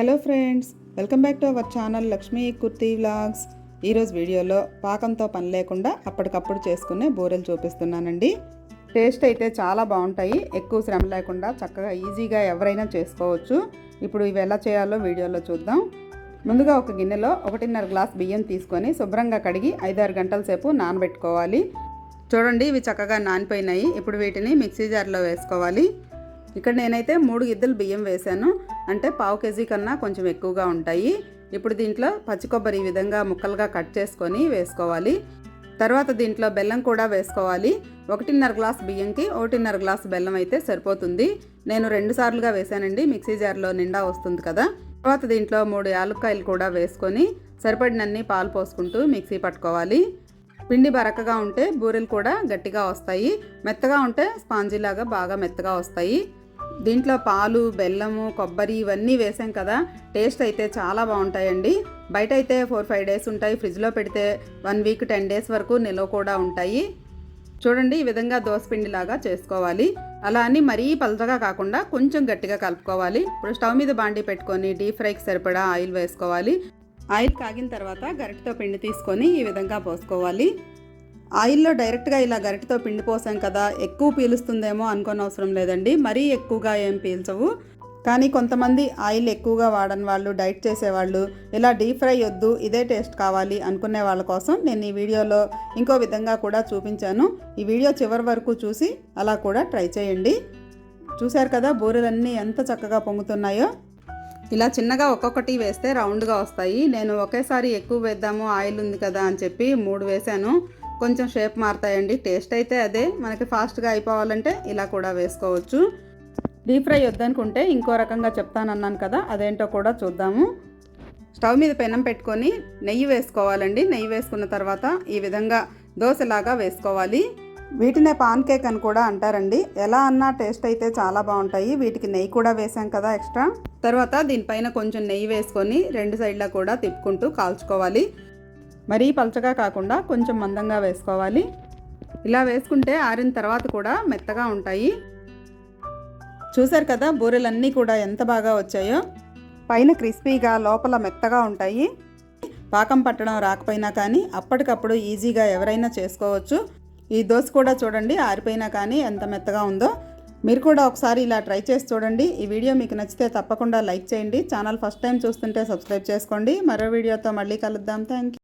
Hello friends welcome back to our channel Lakshmi kurti vlogs. ఈరోజు వీడియోలో పాకంతో పని లేకుండా అప్పటికప్పుడు చేసుకునే బూరెలు చూపిస్తున్నానండి. టేస్ట్ అయితే చాలా బాగుంటాయి. ఎక్కువ శ్రమ లేకుండా చక్కగా ఈజీగా ఎవరైనా చేసుకోవచ్చు. ఇప్పుడు ఇవి ఎలా చేయాలో వీడియోలో చూద్దాం. ముందుగా ఒక గిన్నెలో ఒకటిన్నర గ్లాస్ బియ్యం తీసుకొని శుభ్రంగా కడిగి ఐదారు గంటల సేపు నానబెట్టుకోవాలి. చూడండి ఇవి చక్కగా నానిపోయినాయి. ఇప్పుడు వీటిని మిక్సీ జార్లో వేసుకోవాలి. ఇక్కడ నేనైతే మూడు గిద్దెలు బియ్యం వేశాను. అంటే పావు కేజీ కన్నా కొంచెం ఎక్కువగా ఉంటాయి. ఇప్పుడు దీంట్లో పచ్చి కొబ్బరి ఈ విధంగా ముక్కలుగా కట్ చేసుకొని వేసుకోవాలి. తర్వాత దీంట్లో బెల్లం కూడా వేసుకోవాలి. ఒకటిన్నర గ్లాస్ బియ్యంకి ఒకటిన్నర గ్లాస్ బెల్లం అయితే సరిపోతుంది. నేను రెండు సార్లుగా వేసానండి మిక్సీ జార్లో నిండా వస్తుంది కదా. తర్వాత దీంట్లో మూడు యాలక్కాయలు కూడా వేసుకొని సరిపడినన్ని పాలు పోసుకుంటూ మిక్సీ పట్టుకోవాలి. పిండి బరకగా ఉంటే బూరెలు కూడా గట్టిగా వస్తాయి. మెత్తగా ఉంటే స్పాంజీలాగా బాగా మెత్తగా వస్తాయి. దీంట్లో పాలు బెల్లము కొబ్బరి ఇవన్నీ వేసాం కదా. టేస్ట్ అయితే చాలా బాగుంటాయండి. బయట అయితే ఫోర్ ఫైవ్ డేస్ ఉంటాయి. ఫ్రిడ్జ్లో పెడితే వన్ వీక్ టెన్ డేస్ వరకు నిల్వ కూడా ఉంటాయి. చూడండి ఈ విధంగా దోసపిండిలాగా చేసుకోవాలి. అలా అని మరీ పలచగా కాకుండా కొంచెం గట్టిగా కలుపుకోవాలి. ఇప్పుడు స్టవ్ మీద బాండి పెట్టుకొని డీప్ ఫ్రైకి సరిపడా ఆయిల్ వేసుకోవాలి. ఆయిల్ కాగిన తర్వాత గరిటతో పిండి తీసుకొని ఈ విధంగా పోసుకోవాలి. ఆయిల్లో డైరెక్ట్గా ఇలా గరిటతో పిండి పోసాం కదా ఎక్కువ పీలుస్తుందేమో అనుకోని అవసరం లేదండి. మరీ ఎక్కువగా ఏం పీల్చవు. కానీ కొంతమంది ఆయిల్ ఎక్కువగా వాడని వాళ్ళు డైట్ చేసేవాళ్ళు ఇలా డీప్ ఫ్రై వద్దు ఇదే టేస్ట్ కావాలి అనుకునే వాళ్ళ కోసం నేను ఈ వీడియోలో ఇంకో విధంగా కూడా చూపించాను. ఈ వీడియో చివరి వరకు చూసి అలా కూడా ట్రై చేయండి. చూశారు కదా బూరెలన్నీ ఎంత చక్కగా పొంగుతున్నాయో. ఇలా చిన్నగా ఒక్కొక్కటి వేస్తే రౌండ్గా వస్తాయి. నేను ఒకేసారి ఎక్కువ వేద్దాము ఆయిల్ ఉంది కదా అని చెప్పి మూడు వేశాను కొంచెం షేప్ మారుతాయండి. టేస్ట్ అయితే అదే. మనకి ఫాస్ట్గా అయిపోవాలంటే ఇలా కూడా వేసుకోవచ్చు. డీప్ ఫ్రై వద్దనుకుంటే ఇంకో రకంగా చెప్తానన్నాను కదా అదేంటో కూడా చూద్దాము. స్టవ్ మీద పెనం పెట్టుకొని నెయ్యి వేసుకోవాలండి. నెయ్యి వేసుకున్న తర్వాత ఈ విధంగా దోశలాగా వేసుకోవాలి. వీటినే పాన్ కేక్ అని కూడా అంటారండి. ఎలా అన్నా టేస్ట్ అయితే చాలా బాగుంటాయి. వీటికి నెయ్యి కూడా వేసాం కదా ఎక్స్ట్రా. తర్వాత దీనిపైన కొంచెం నెయ్యి వేసుకొని రెండు సైడ్లా కూడా తిప్పుకుంటూ కాల్చుకోవాలి. మరీ పలచగా కాకుండా కొంచెం మందంగా వేసుకోవాలి. ఇలా వేసుకుంటే ఆరిన తర్వాత కూడా మెత్తగా ఉంటాయి. చూసారు కదా బూరెలన్నీ కూడా ఎంత బాగా వచ్చాయో. పైన క్రిస్పీగా లోపల మెత్తగా ఉంటాయి. పాకం పట్టడం రాకపోయినా కానీ అప్పటికప్పుడు ఈజీగా ఎవరైనా చేసుకోవచ్చు. ఈ దోశ కూడా చూడండి ఆరిపోయినా కానీ ఎంత మెత్తగా ఉందో. మీరు కూడా ఒకసారి ఇలా ట్రై చేసి చూడండి. ఈ వీడియో మీకు నచ్చితే తప్పకుండా లైక్ చేయండి. ఛానల్ ఫస్ట్ టైం చూస్తుంటే సబ్స్క్రైబ్ చేసుకోండి. మరో వీడియోతో మళ్ళీ కలుద్దాం. Thank you